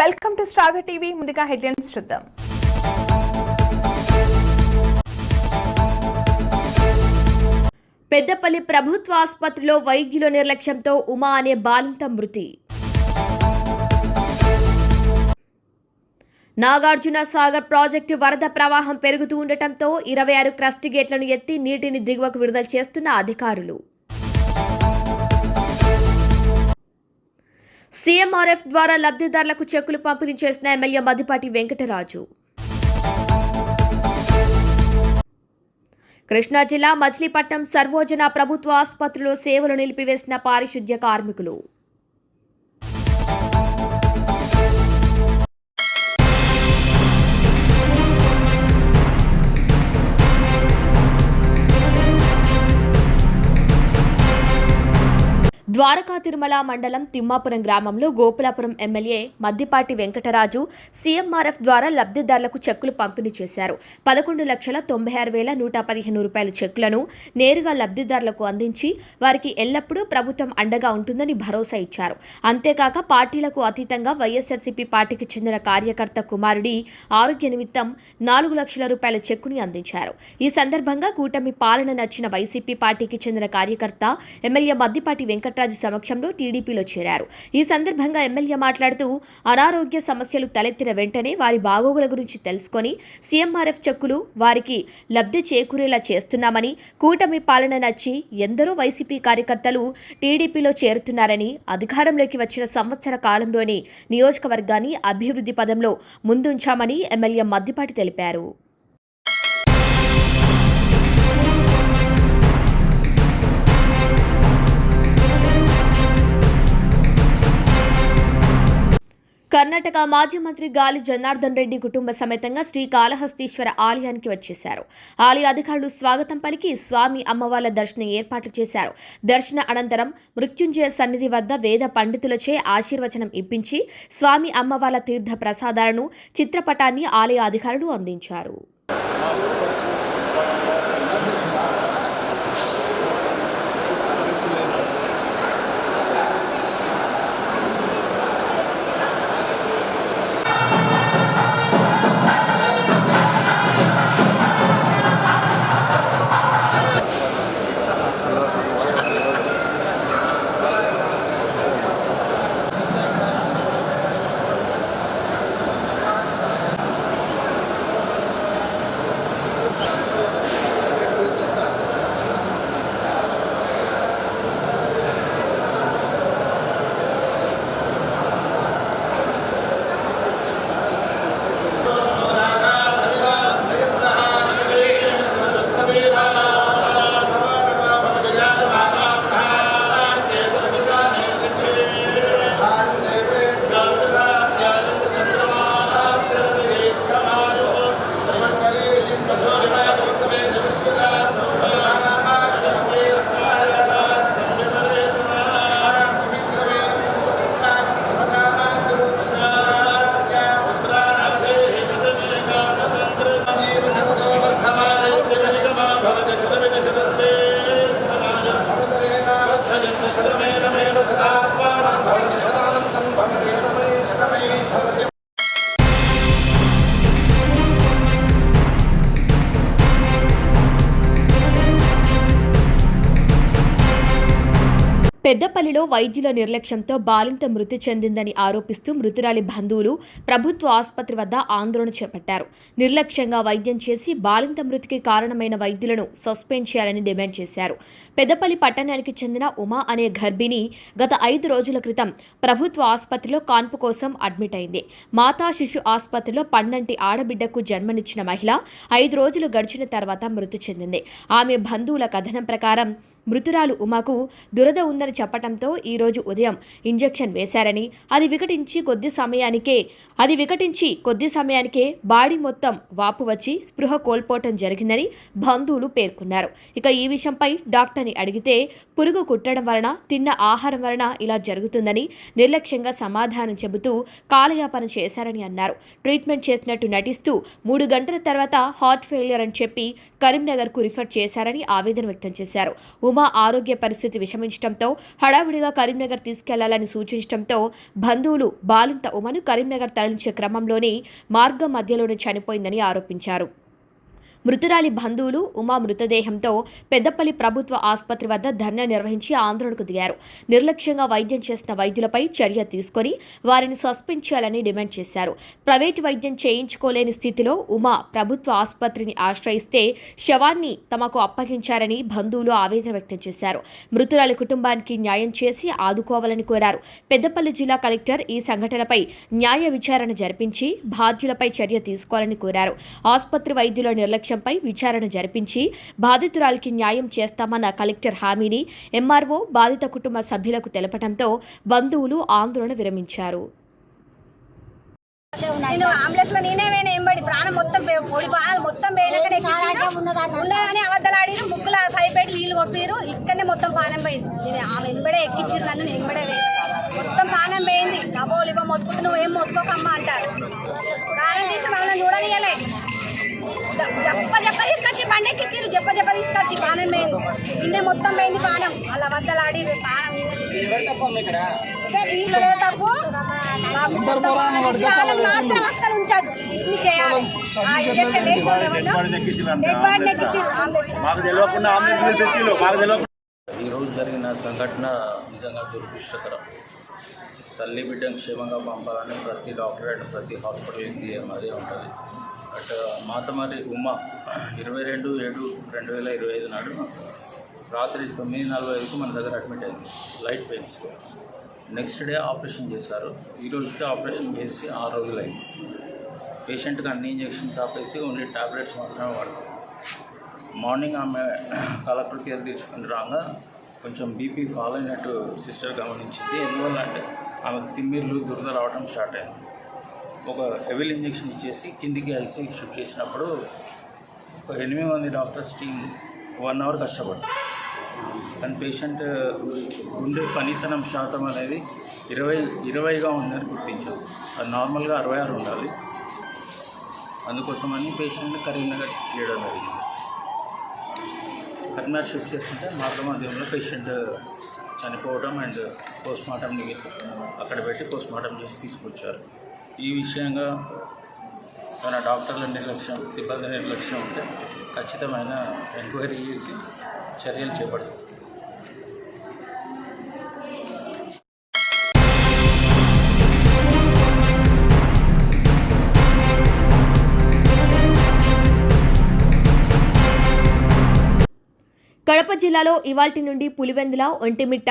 Welcome to star TV. ముందుగా headlines చూద్దాం. పెద్దపల్లి ప్రభుత్వ ఆసుపత్రిలో వైద్యుల నిర్లక్ష్యంతో ఉమా అనే బాలింత మృతి. నాగార్జున సాగర్ ప్రాజెక్టు వరద ప్రవాహం పెరుగుతూ ఉండటంతో ఇరవై ఆరు క్రస్ట్ గేట్లను ఎత్తి నీటిని దిగువకు విడుదల చేస్తున్న అధికారులు. సీఎంఆర్ఎఫ్ ద్వారా లబ్ధిదారులకు చెక్కులు పంపిణీ చేసిన ఎమ్మెల్యే మదిపాటి వెంకటరాజు. కృష్ణా జిల్లా మచిలీపట్నం సర్వోజన ప్రభుత్వ ఆసుపత్రిలో సేవలు నిలిపివేసిన పారిశుద్ధ్య కార్మికులు. ద్వారకా తిరుమల మండలం తిమ్మాపురం గ్రామంలో గోపులాపురం ఎమ్మెల్యే మద్దిపాటి వెంకటరాజు సీఎంఆర్ఎఫ్ ద్వారా లబ్ధిదారులకు చెక్కులు పంపిణీ చేశారు. పదకొండు లక్షల తొంభై ఆరు వేల నూట పదిహేను రూపాయల చెక్కులను నేరుగా లబ్ధిదారులకు అందించి వారికి ఎల్లప్పుడూ ప్రభుత్వం అండగా ఉంటుందని భరోసా ఇచ్చారు. అంతేకాక పార్టీలకు అతీతంగా వైఎస్ఆర్సీపీ పార్టీకి చెందిన కార్యకర్త కుమారుడి ఆరోగ్య నిమిత్తం నాలుగు లక్షల రూపాయల చెక్కుని అందించారు. ఈ సందర్భంగా కూటమి పాలన నచ్చిన వైసీపీ పార్టీకి చెందిన కార్యకర్త ఎమ్మెల్యే మద్దిపాటి వెంకటరాజు సమక్షంలో టీడీపీలో చేరారు. ఈ సందర్భంగా ఎమ్మెల్యే మాట్లాడుతూ అనారోగ్య సమస్యలు తలెత్తిన వెంటనే వారి బాగోగుల గురించి తెలుసుకొని సీఎంఆర్ఎఫ్ చెక్కులు వారికి లబ్ధి చేకూరేలా చేస్తున్నామని కూటమి పాలన నచ్చి ఎందరో వైసీపీ కార్యకర్తలు టీడీపీలో చేరుతున్నారని అధికారంలోకి వచ్చిన సంవత్సర కాలంలోనే నియోజకవర్గాన్ని అభివృద్ధి పదంలో ముందుంచామని ఎమ్మెల్యే మద్దిపాటి తెలిపారు. కర్ణాటక మాజీ మంత్రి గాలి జనార్దన్ రెడ్డి కుటుంబ సమేతంగా శ్రీ కాళహస్తీశ్వర ఆలయానికి వచ్చేశారు. ఆలయ అధికారులు స్వాగతం పలికి స్వామి అమ్మవార్ల దర్శనం ఏర్పాట్లు చేశారు. దర్శన అనంతరం మృత్యుంజయ సన్నిధి వద్ద వేద పండితులచే ఆశీర్వచనం ఇప్పించి స్వామి అమ్మవార్ల తీర్థ ప్రసాదాలను చిత్రపటాన్ని ఆలయ అధికారులు అందించారు. పెద్దపల్లిలో వైద్యుల నిర్లక్ష్యంతో బాలింత మృతి చెందిందని ఆరోపిస్తూ మృతురాలి బంధువులు ప్రభుత్వ ఆసుపత్రి వద్ద ఆందోళన చేపట్టారు. నిర్లక్ష్యంగా వైద్యం చేసి బాలింత మృతికి కారణమైన వైద్యులను సస్పెండ్ చేయాలని డిమాండ్ చేశారు. పెద్దపల్లి పట్టణానికి చెందిన ఉమా అనే గర్భిణి గత ఐదు రోజుల క్రితం ప్రభుత్వ ఆసుపత్రిలో కాన్పు కోసం అడ్మిట్ అయింది. మాతా శిశు ఆసుపత్రిలో పన్నంటి ఆడబిడ్డకు జన్మనిచ్చిన మహిళ ఐదు రోజులు గడిచిన తర్వాత మృతి చెందింది. ఆమె బంధువుల కథనం ప్రకారం మృతురాలు ఉమాకు దురద ఉందని చెప్పడంతో ఈరోజు ఉదయం ఇంజెక్షన్ వేశారని అది వికటించి కొద్ది సమయానికే అది వికటించి కొద్ది సమయానికే బాడీ మొత్తం వాపు వచ్చి స్పృహ కోల్పోవటం జరిగిందని బంధువులు పేర్కొన్నారు. ఇక ఈ విషయంపై డాక్టర్ని అడిగితే పురుగు కుట్టడం వలన తిన్న ఆహారం వలన ఇలా జరుగుతుందని నిర్లక్ష్యంగా సమాధానం చెబుతూ కాలయాపన చేశారని అన్నారు. ట్రీట్మెంట్ చేసినట్టు నటిస్తూ మూడు గంటల తర్వాత హార్ట్ ఫెయిలియర్ అని చెప్పి కరీంనగర్కు రిఫర్ చేశారని ఆవేదన వ్యక్తం చేశారు. ఉమా ఆరోగ్య పరిస్థితి విషమించడంతో హడావిడిగా కరీంనగర్ తీసుకెళ్ళాలని సూచించడంతో బంధువులు బాలింత ఉమను కరీంనగర్ తరలించే క్రమంలోనే మార్గం మధ్యలోనే చనిపోయిందని ఆరోపించారు. మృతురాలి బంధువులు ఉమా మృతదేహంతో పెద్దపల్లి ప్రభుత్వ ఆసుపత్రి వద్ద ధర్నా నిర్వహించి ఆందోళనకు దిగారు. నిర్లక్ష్యంగా వైద్యం చేసిన వైద్యులపై చర్య తీసుకొని వారిని సస్పెండ్ చేయాలని డిమాండ్ చేశారు. ప్రైవేటు వైద్యం చేయించుకోలేని స్థితిలో ఉమా ప్రభుత్వ ఆసుపత్రిని ఆశ్రయిస్తే శవాన్ని తమకు అప్పగించారని బంధువులు ఆవేదన వ్యక్తం చేశారు. మృతురాలి కుటుంబానికి న్యాయం చేసి ఆదుకోవాలని కోరారు. పెద్దపల్లి జిల్లా కలెక్టర్ ఈ సంఘటనపై న్యాయ విచారణ జరిపించి బాధ్యులపై చర్య తీసుకోవాలని కోరారు. ఆసుపత్రి వైద్యుల నిర్లక్ష్యం అంశంపై విచారణ జరిపించి బాధితురాలికి న్యాయం చేస్తామన్న కలెక్టర్ హామీని ఎంఆర్ఓ బాధిత కుటుంబ సభ్యులకు తెలపడంతో బంధువులు ఆందోళన విరమించారు. నేను అంబులెన్స్లో నేనే పోయినా ఎంబడి ప్రాణం మొత్తం పోయి- పొడి ప్రాణాలు మొత్తం పోయినాకనే ఎక్కించిండ్రు. ఉన్నదని అబద్ధలాడిరు ముక్కుల పైప్ పెట్టి నీళ్ళు కొట్టిరు ఇక్కడనే మొత్తం పానం పోయింది. నేను ఆమె ఎంబడే ఎక్కిచ్చిరు నన్ను నేను ఎంబడే మొత్తం పానం పోయింది. డబ్బోలు ఇవ్వ మొత్తుకుంటే నువ్వు ఏం మొత్తుకోకమ్మా అంటారు. ప్రాణం తీసి మమ్మల్ని చూడనియలే జప్ప జప్ప తీసుకొచ్చి బండి ఎక్కించిరు జప్ప జప్ప తీసుకొచ్చి పానం పోయింది. నిన్నే మొత్తం పోయింది పానం. వాళ్ళ అబద్ధలాడి పానం నిన్న ఇదే తప్పు మాత్రం అస్సలు ఉంచదు. చేయాలి. ఆ ఇంజక్షన్ ఈరోజు జరిగిన సంఘటన నిజంగా దురదృష్టకరం. తల్లి బిడ్డను క్షేమంగా పంపాలని ప్రతి డాక్టర్ అండ్ ప్రతి హాస్పిటల్కి ధ్యేయం అదే ఉంటుంది. అట్ మాతమరి ఉమ్మ ఇరవై రెండు ఏడు రెండు వేల ఇరవై ఐదు నాడు రాత్రి తొమ్మిది నలభై ఐదుకు మన దగ్గర అడ్మిట్ అయింది. Light pains. Next day operation చేశారు. ఈ రోజుకి ఆపరేషన్ చేసి ఆరు రోజులైంది. పేషెంట్కి అన్ని ఇంజెక్షన్స్ ఆపేసి ఓన్లీ టాబ్లెట్స్ మాత్రమే పడుతుంది మార్నింగ్ ఆమె కాలకృత్యాలు తీసుకుని రాగా కొంచెం బీపీ ఫాలో అయినట్టు సిస్టర్ గమనించింది. ఎందువల్ల అంటే ఆమెకు తిమ్మిర్లు దురద రావడం స్టార్ట్ అయింది. ఒక ఎవిల్ ఇంజెక్షన్ ఇచ్చేసి కిందికి ఐసీ షిఫ్ట్ చేసినప్పుడు ఒక ఎనిమిది మంది డాక్టర్స్ టీం వన్ అవర్ కష్టపడ్డారు. కానీ పేషెంట్ ఉండే పనితనం శాతం అనేది ఇరవై ఇరవైగా ఉందని గుర్తించాం అది నార్మల్గా అరవై ఆరు ఉండాలి. అందుకోసమని పేషెంట్ని కరీంనగర్ షిఫ్ట్ చేయడం జరిగింది. కరీంనగర్ షిఫ్ట్ చేస్తుంటే మార్గమాధ్యంలో పేషెంట్ చనిపోవడం అండ్ పోస్ట్ మార్టం నిమిత్తం అక్కడ పెట్టి పోస్ట్ మార్టం చేసి తీసుకొచ్చారు. ఈ విషయంగా మన డాక్టర్ల నిర్లక్ష్యం సిబ్బంది నిర్లక్ష్యం ఉంటే ఖచ్చితమైన ఎంక్వైరీ చేసి చర్యలు చేపడతాం. జిల్లాలో ఇవాల్టి నుండి పులివెందుల ఒంటిమిట్ట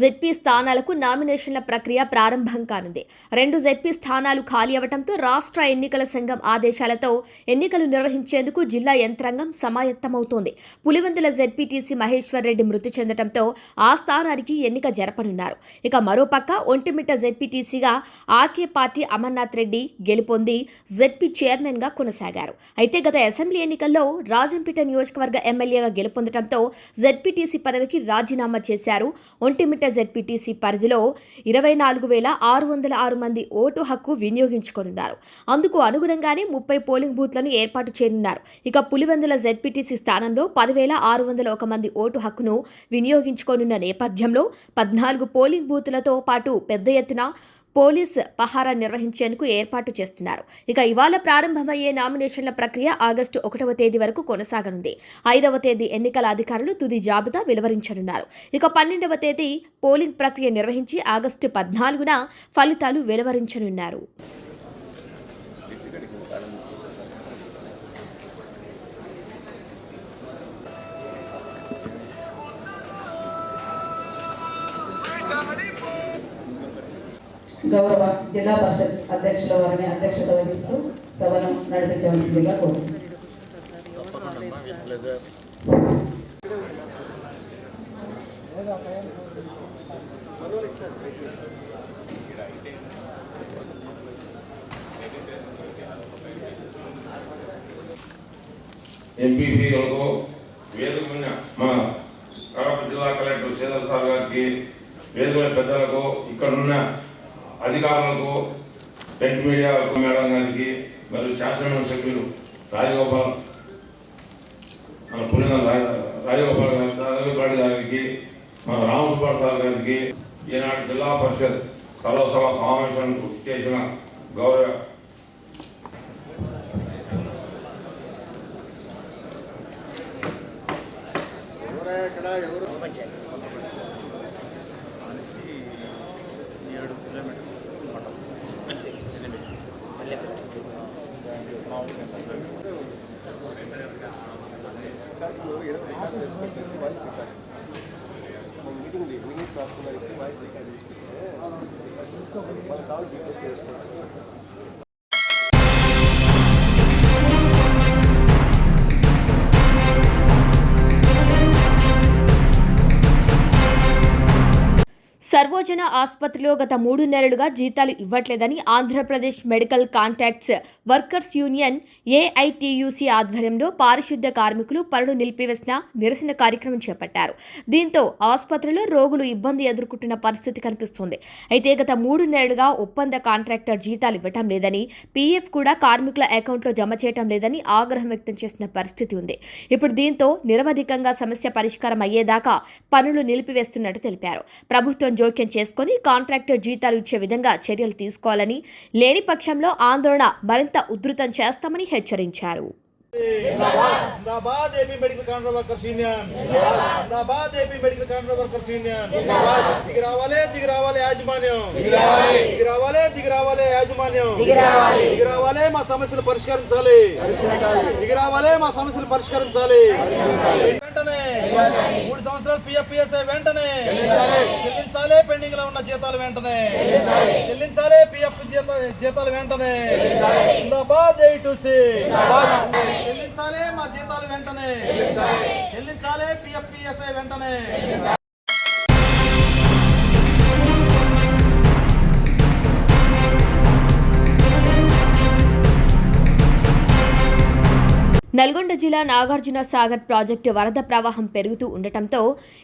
జెడ్పీ స్థానాలకు నామినేషన్ల ప్రక్రియ ప్రారంభం కానుంది. రెండు జెడ్పీ స్థానాలు ఖాళీ అవడంతో రాష్ట్ర ఎన్నికల సంఘం ఆదేశాలతో ఎన్నికలు నిర్వహించేందుకు జిల్లా యంత్రాంగం సమాయత్తమవుతోంది. పులివెందుల జెడ్పీటీసీ మహేశ్వర్ రెడ్డి మృతి చెందడంతో ఆ స్థానానికి ఎన్నిక జరపనున్నారు. ఇక మరోపక్క ఒంటిమిట్ట జెడ్పీటీసీగా ఆకే పార్టీ అమర్నాథ్ రెడ్డి గెలుపొంది జెడ్పీ చైర్మన్గా కొనసాగారు. అయితే గత అసెంబ్లీ ఎన్నికల్లో రాజంపేట నియోజకవర్గ ఎమ్మెల్యేగా గెలుపొందడంతో జెడ్పీటీసీ పదవికి రాజీనామా చేశారు. ఒంటిమిట్ట జెడ్పీటీసీ పరిధిలో ఇరవై నాలుగు వేల ఆరు వందల ఆరు మంది ఓటు హక్కు వినియోగించుకోనున్నారు. అందుకు అనుగుణంగానే ముప్పై పోలింగ్ బూత్లను ఏర్పాటు చేయనున్నారు. ఇక పులివెందుల జెడ్పీటీసీ స్థానంలో పదివేల ఆరు వందల ఒక మంది ఓటు హక్కును వినియోగించుకోనున్న నేపథ్యంలో పద్నాలుగు పోలింగ్ బూతులతో పాటు పెద్ద ఎత్తున పోలీస్ పహారా నిర్వహించేందుకు ఏర్పాటు చేస్తున్నారు. ఇక ఇవాళ ప్రారంభమయ్యే నామినేషన్ల ప్రక్రియ ఆగస్టు ఒకటవ తేదీ వరకు కొనసాగనుంది. ఐదవ తేదీ ఎన్నికల అధికారులు తుది జాబితా వెలువరించనున్నారు. ఇక పన్నెండవ తేదీ పోలింగ్ ప్రక్రియ నిర్వహించి ఆగస్టు పద్నాలుగున ఫలితాలు వెలువరించనున్నారు. గౌరవ జిల్లా పరిషత్ అధ్యక్షుల వారిని అధ్యక్షత వహిస్తూ సభను నడిపించవలసిందిగా కోరుతున్నాను. ఎంపీపీలకు వేదికమైన మా కడప జిల్లా కలెక్టర్ శ్రీధర్ సార్ గారికి వేదికమైన పెద్దలకు ఇక్కడున్న అధికారులకు ప్రింట్ మీడియా మేడం గారికి మరియు శాసనమండలి సభ్యులు రాజగోపాల్ మన పులిన రాజగోపాల్ గారి రాజగోపాల్ గారికి మన రామసుబ్బాడు సార్ గారికి ఈనాటి జిల్లా పరిషత్ సర్వసభ సమావేశానికి చేసిన గౌరవ meeting, meeting, meeting, meeting, meeting, meeting, meeting, meeting, సర్వోజన ఆసుపత్రిలో గత మూడు నెలలుగా జీతాలు ఇవ్వట్లేదని Andhra Pradesh medical contracts workers union AITUC ఆధ్వర్యంలో పారిశుద్ధ కార్మికులు పనులు నిలిపివేసిన నిరసన కార్యక్రమం చేపట్టారు. దీంతో ఆసుపత్రిలో రోగులు ఇబ్బంది ఎదుర్కొంటున్న పరిస్థితి కనిపిస్తోంది. అయితే గత మూడు నెలలుగా ఒప్పంద కాంట్రాక్టర్ జీతాలు ఇవ్వటం లేదని పీఎఫ్ కూడా కార్మికుల అకౌంట్లో జమ చేయటం లేదని ఆగ్రహం వ్యక్తం చేసిన పరిస్థితి ఉంది. ఇప్పుడు దీంతో నిరవధికంగా సమస్య పరిష్కారం అయ్యేదాకా పనులు నిలిపివేస్తున్నట్టు తెలిపారు. ప్రభుత్వం జోక్యం చేసుకుని కాంట్రాక్టర్ జీతాలు ఇచ్చే విధంగా చర్యలు తీసుకోవాలని లేని పక్షంలో ఆందోళన మరింత ఉధృతం చేస్తామని హెచ్చరించారు. యాజమాన్యం. యాజమాన్యం. మా సమస్యలు పరిష్కరించాలి. దిగి రావాలే మా సమస్యలు పరిష్కరించాలి. వెంటనే. మూడు సంవత్సరాలు పిఎఫ్పిఎస్ఐ వెంటనే. చెల్లించాలే. పెండింగ్లో ఉన్న జీతాలు వెంటనే. చెల్లించాలే. పిఎఫ్ జీతాలు వెంటనే. జిందాబాద్ ఏ టు సి చెల్లించాలే మా జీతాలు వెంటనే. చెల్లించాలే. పిఎఫ్పిఎస్ఐ వెంటనే. నల్గొండ జిల్లా నాగార్జున సాగర్ ప్రాజెక్టు వరద ప్రవాహం పెరుగుతూ ఉండటంతో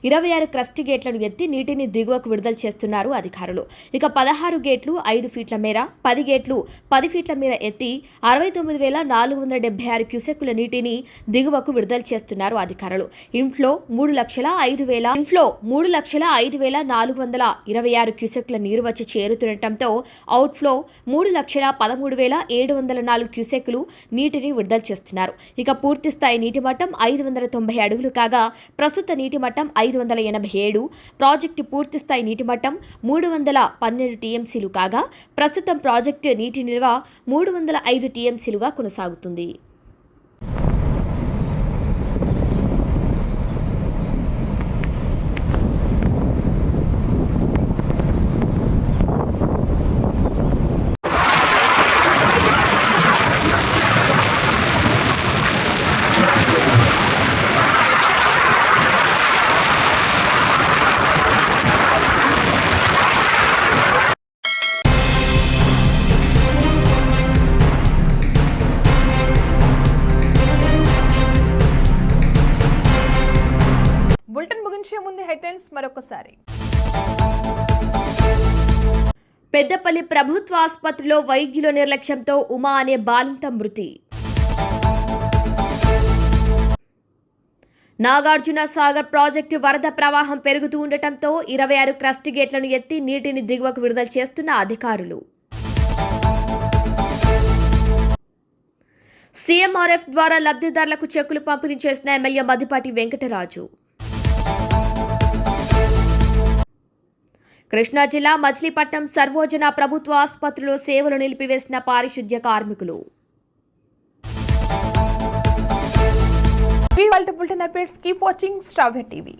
ఇరవై ఆరు క్రస్ట్ గేట్లను ఎత్తి నీటిని దిగువకు విడుదల చేస్తున్నారు అధికారులు. ఇక పదహారు గేట్లు ఐదు ఫీట్ల మేర పది గేట్లు పది ఫీట్ల మేర ఎత్తి అరవై తొమ్మిది వేల నాలుగు వందల డెబ్బై ఆరు క్యూసెక్కుల నీటిని దిగువకు విడుదల చేస్తున్నారు అధికారులు. ఇంట్లో మూడు లక్షల ఐదు వేల ఇంట్లో మూడు లక్షల ఐదు వేల నాలుగు వందల ఇరవై ఆరు క్యూసెక్కుల నీరు వచ్చి చేరుతుండటంతో అవుట్ఫ్లో మూడు లక్షల పదమూడు వేల ఏడు వందల నాలుగు క్యూసెక్కులు నీటిని విడుదల చేస్తున్నారు. ఇక పూర్తి స్థాయి నీటి మట్టం ఐదు వందల తొంభై అడుగులు కాగా ప్రస్తుత నీటి మట్టం ఐదు వందల ఎనభై ఏడు ప్రాజెక్టు పూర్తి స్థాయి నీటి మట్టం మూడు వందల పన్నెండు టీఎంసీలు కాగా ప్రస్తుతం ప్రాజెక్టు నీటి నిల్వ మూడు వందల ఐదు టీఎంసీలుగా కొనసాగుతుంది. ముందు హెడ్లైన్స్ మరొకసారి. పెద్దపల్లి ప్రభుత్వ ఆసుపత్రిలో వైద్యుల నిర్లక్ష్యంతో ఉమా అనే బాలింత మృతి. నాగార్జున సాగర్ ప్రాజెక్టు వరద ప్రవాహం పెరుగుతూ ఉండటంతో ఇరవై ఆరు క్రస్ట్ గేట్లను ఎత్తి నీటిని దిగువకు విడుదల చేస్తున్న అధికారులు. సీఎంఆర్ఎఫ్ ద్వారా లబ్ధిదారులకు చెక్కులు పంపిణీ చేసిన ఎమ్మెల్యే మదిపాటి వెంకటరాజు. కృష్ణా జిల్లా మచిలీపట్నం సర్వోజన ప్రభుత్వ ఆసుపత్రిలో సేవలు నిలిపివేసిన పారిశుద్ధ్య కార్మికులు. టీవీ